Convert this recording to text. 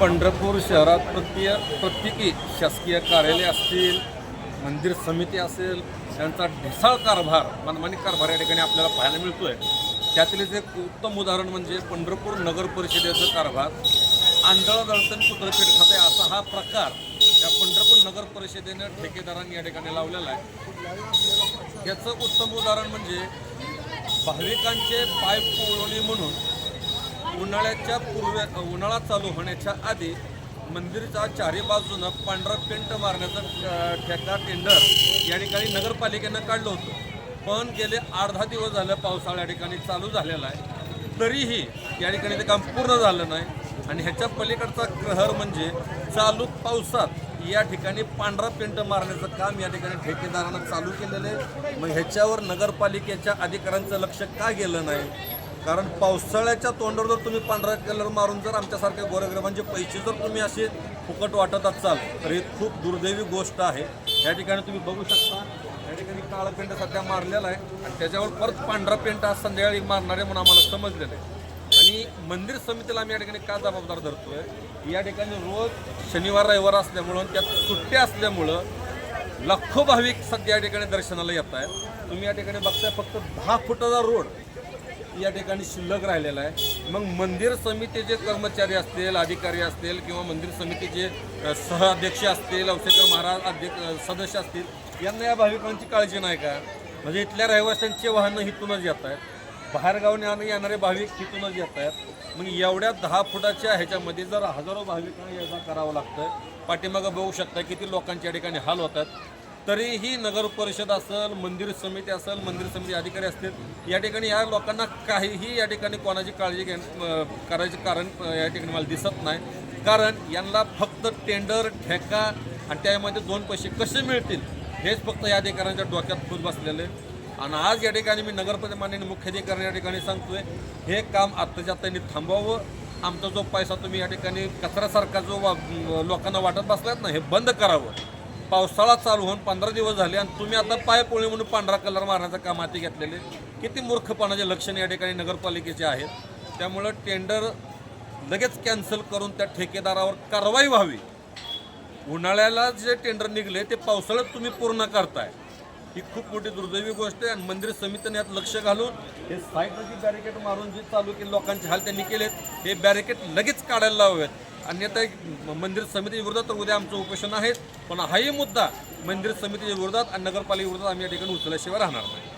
पंढरपूर शहरात प्रत्येक प्रत्येकी शासकीय कार्यालय असतील मंदिर समिती असेल यांचा ढिसाळ कारभार मनमानी कारभार या ठिकाणी आपल्याला पाहायला मिळतोय. त्यातीलच एक उत्तम उदाहरण म्हणजे पंढरपूर नगर परिषदेचा कारभार. आंधळ दळतण पुत्रपीठ खाते असा हा प्रकार या पंढरपूर नगर परिषदेनं ठेकेदारांनी या ठिकाणी लावलेला आहे. याचं उत्तम उदाहरण म्हणजे भाविकांचे पाय पोळवणे म्हणून उन्हाळ्याच्या पूर्वे उन्हाळा चालू होण्याच्या आधी मंदिरच्या चारी बाजूनं पांढरा पेंट मारण्याचं ठेका टेंडर या ठिकाणी नगरपालिकेनं काढलं होतं. पण गेले अर्धा दिवस झालं पावसाळा या ठिकाणी चालू झालेला आहे. तरीही या ठिकाणी ते काम पूर्ण झालं नाही. आणि ह्याच्या पलीकडचा कहर म्हणजे चालू पावसात या ठिकाणी पांढरा पेंट मारण्याचं काम या ठिकाणी ठेकेदारानं चालू केलेलं आहे. मग ह्याच्यावर नगरपालिकेच्या अधिकाऱ्यांचं लक्ष का गेलं नाही? कारण पावसाळ्याच्या तोंडावर जर तुम्ही पांढरा कलर मारून जर आमच्यासारख्या गोरगरिबांचे पैसे जर तुम्ही असे फुकट वाटत असाल तर ही खूप दुर्दैवी गोष्ट आहे. या ठिकाणी तुम्ही बघू शकता या ठिकाणी काळा पेंट सध्या मारलेला आहे आणि त्याच्यावर परत पांढरा पेंट आज संध्याकाळी मारणारे म्हणून आम्हाला समजलेलं आहे. आणि मंदिर समितीला आम्ही या ठिकाणी का जबाबदार धरतोय? या ठिकाणी रोज शनिवार रविवार असल्यामुळं त्यात सुट्ट्या असल्यामुळं लाखो भाविक सध्या या ठिकाणी दर्शनाला येत आहेत. तुम्ही या ठिकाणी बघताय फक्त दहा फुटाचा रोड या ठिकाणी शिल्लक राहिलेला आहे. मग मंदिर समितीचे कर्मचारी असतील अधिकारी असतील किंवा मंदिर समितीचे सहअध्यक्ष असतील औसेकर महाराज अध्यक्ष सदस्य असतील यांना या भाविकांची काळजी नाही का? म्हणजे इथल्या रहिवाशांची वाहनं इथूनच येत आहेत. बाहेरगावने येणारे भाविक तिथूनच येत आहेत. मग एवढ्या दहा फुटाच्या ह्याच्यामध्ये जर हजारो भाविकांना यायचा करावं लागतं पाठीमागं बघू शकता किती लोकांच्या ठिकाणी हाल होतात तरीही नगर परिषद असेल मंदिर समिती असेल मंदिर समिती अधिकारी असतील या ठिकाणी या लोकांना काहीही या ठिकाणी कोणाची काळजी घे करायचे कारण या ठिकाणी मला दिसत नाही. कारण यांना फक्त टेंडर ठेका आणि त्यामध्ये दोन पैसे कसे मिळतील हेच फक्त या अधिकाऱ्यांच्या डोक्यात फुल बसलेले आणि आज या ठिकाणी मी नगरपरिषद माननीय मुख्याधिकारी या ठिकाणी सांगतोय हे काम आत्ताच्या त्यांनी थांबवावं आमचा जो पैसा तुम्ही या ठिकाणी कचऱ्यासारखा जो वा- लोकांना वाटत बसलात ना हे बंद करावं. पावसाळा चालू होऊन पंधरा दिवस झाले आणि तुम्ही आता पायपोळी म्हणून पांढरा कलर मारण्याचं काम हाती घेतलेले. किती मूर्खपणाचे लक्षण या ठिकाणी नगरपालिकेचे आहेत. त्यामुळं टेंडर लगेच कॅन्सल करून त्या ठेकेदारावर कारवाई व्हावी. उन्हाळ्याला जे टेंडर निघले ते पावसाळ्यात तुम्ही पूर्ण करताय. ही खूप मोठी दुर्दैवी गोष्ट आहे आणि मंदिर समितीने यात लक्ष घालून हे साईडची बॅरिकेड मारून जे चालू केले लोकांचे हाल त्यांनी केलेत हे बॅरिकेड लगेच काढायला लावावेत अन्यथा एक मंदिर समिती विरोधात तर उद्या आमचं उपोषण आहे. पण हाही मुद्दा मंदिर समितीच्या विरोधात आणि नगरपालिके विरोधात आम्ही या ठिकाणी उचलल्याशिवाय राहणार नाही.